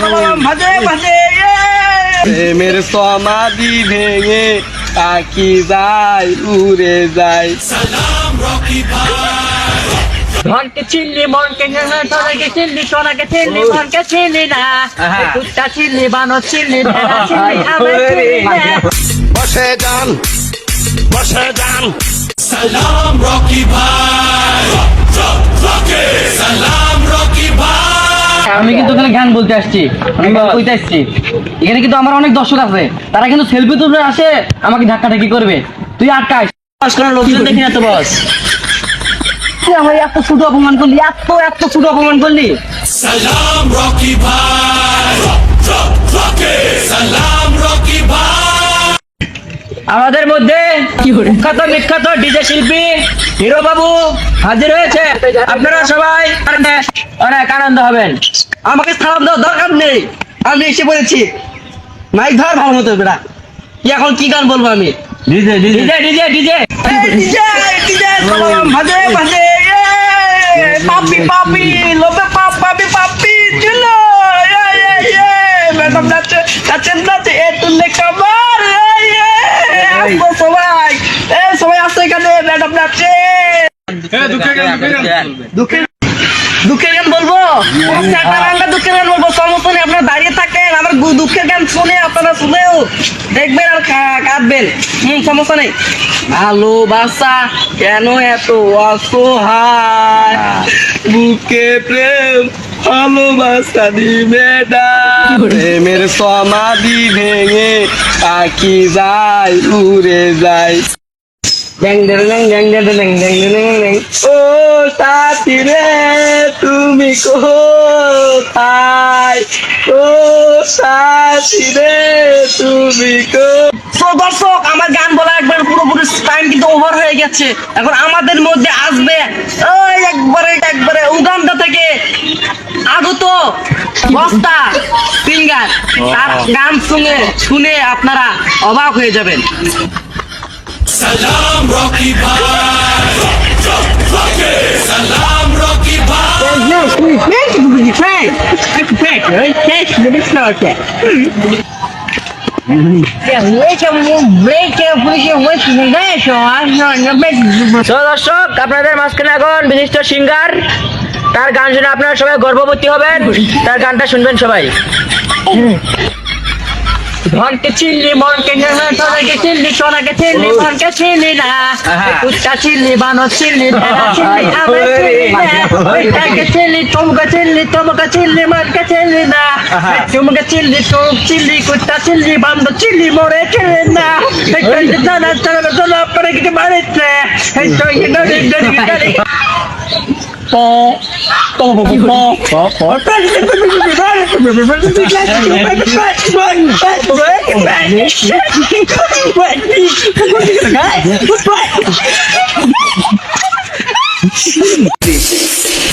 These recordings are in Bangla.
সালাম প্রেমের সমাধি ভেঙে পাখি যায় উড়ে যায় ধনকে চিনলি মনকে ধনকে চিনলি সোনাকে চিনলি মনকে চিনলি না। কুত্তা চিনলি বানর চিনলি ভেড়া চিনলি আমার চিনলি না বসে যান বসে যান. Rocky. Salam Rocky Bhai. আমি কিন্তু এখানে গান বলতে আসছি। আমি কইতে আসছি। এখানে কিন্তু আমার অনেক দর্শক আছে। তারা কিন্তু সেলফি তুলে আসে আমাকে ধাক্কা ধাক্কি করবে? তুই আটকাস। বস কোনো? লোকজন দেখি না তো বস। আমার এত ছোট অপমান করলি এত এত ছোট অপমান করলি। Rocky Bhai. Rocky. Salam Rocky আমাদের মধ্যে বিখ্যাত বিখ্যাত ডিজে শিল্পী হিরো বাবু হাজির হয়েছে। আপনারা সবাই অনেক আনন্দ হবেন। আমাকে সালাম দেওয়ার দরকার নেই। আমি এসে পড়েছি মাইক ধর ভালো মতো বেড়া। কি এখন কি গান বলব আমি? DJ DJ. DJ DJ DJ. DJ সালাম ভাজে ভাজে পাপি পাপি লোবে পাপ পাপি পাপি চলো এ এ এ। ম্যাডাম নাচে নাচেন নাচে এ তুললে কামার এ সবাই। এ সবাই আসো এখানে ম্যাডাম নাচে। দুঃখের দুঃখের গান বলব? আচ্ছা, আমরা দুঃখের গান বলব। সমস্যা নেই আপনারা দাঁড়িয়ে থাকেন। আমার দুঃখের গান শুনে আপনারা শুনেও দেখবেন আর কাঁদবেন। হম সমস্যা নেই। ভালোবাসা কেন এত অসহায়? বুকে প্রেম ভালোবাসা দিবে না। প্রেমের সমাধি ভেঙে পাখি যায় উড়ে যায়। ড্যাং ড্যাং ড্যাং ড্যাং ড্যাং ড্যাং ড্যাং ড্যাং ড্যাং ও সাথী রে তুমি কোথায়? ও সাথী রে তুমি তো দর্শক আমার গান বলা একবার পুরোপুরি টাইম কিন্তু ওভার হয়ে গেছে। এখন আমাদের মধ্যে আসবে ওই একবারে একবারে উগান্ডা থেকে আগত বস্তা সিঙ্গার তার গান শুনে শুনে আপনারা অবাক হয়ে যাবেন। Bhai. Rocky. Salam Rocky Bhai. তো দর্শক, আপনাদের মাঝখানে এখন বিশিষ্ট সিঙ্গার তার গান শুনে আপনারা সবাই গর্ভবতী হবেন তার গানটা শুনবেন সবাই ধনকে চিল্লি মনকে তোরাকে চিল্লি তোরাকে চিল্লি মনকে চিল্লি না। কুত্তা চিল্লি বানর চিল্লি চিল্লি আমরা চিল্লি কুত্তাকে চিল্লি তুমকে চিল্লি তুমকে চিল্লি মনকে চিল্লি না। তুমকে চিল্লি তুম চিল্লি কুত্তা চিল্লি বান্দর চিল্লি মোরে চিল্লি না। দাদা চলো চলো আপনারা কিছু মারিচ্ছে এই তো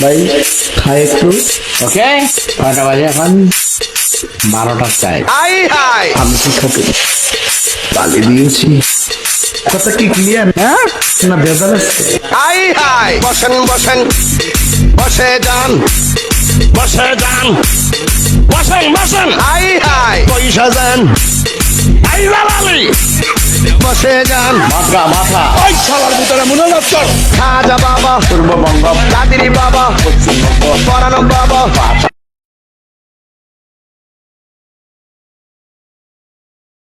ভাই খাই একটু ওকে কয়টা বাজে এখন বারোটার চাই আমি কি খাতে পালি দিয়েছি কথা কি ক্লিয়ার হ্যাঁ? না ভেজাল আছে। হাই বসেন বসেন বসে যান বসে যান বসেন বসেন। হাই হাই। পয়সা যান হাই লালালি। বসে যান। মাথা মাথা। ওই শালার ভিতরে মনোনত্তর খাজা বাবা পূর্ববঙ্গ। পরানো বাবা।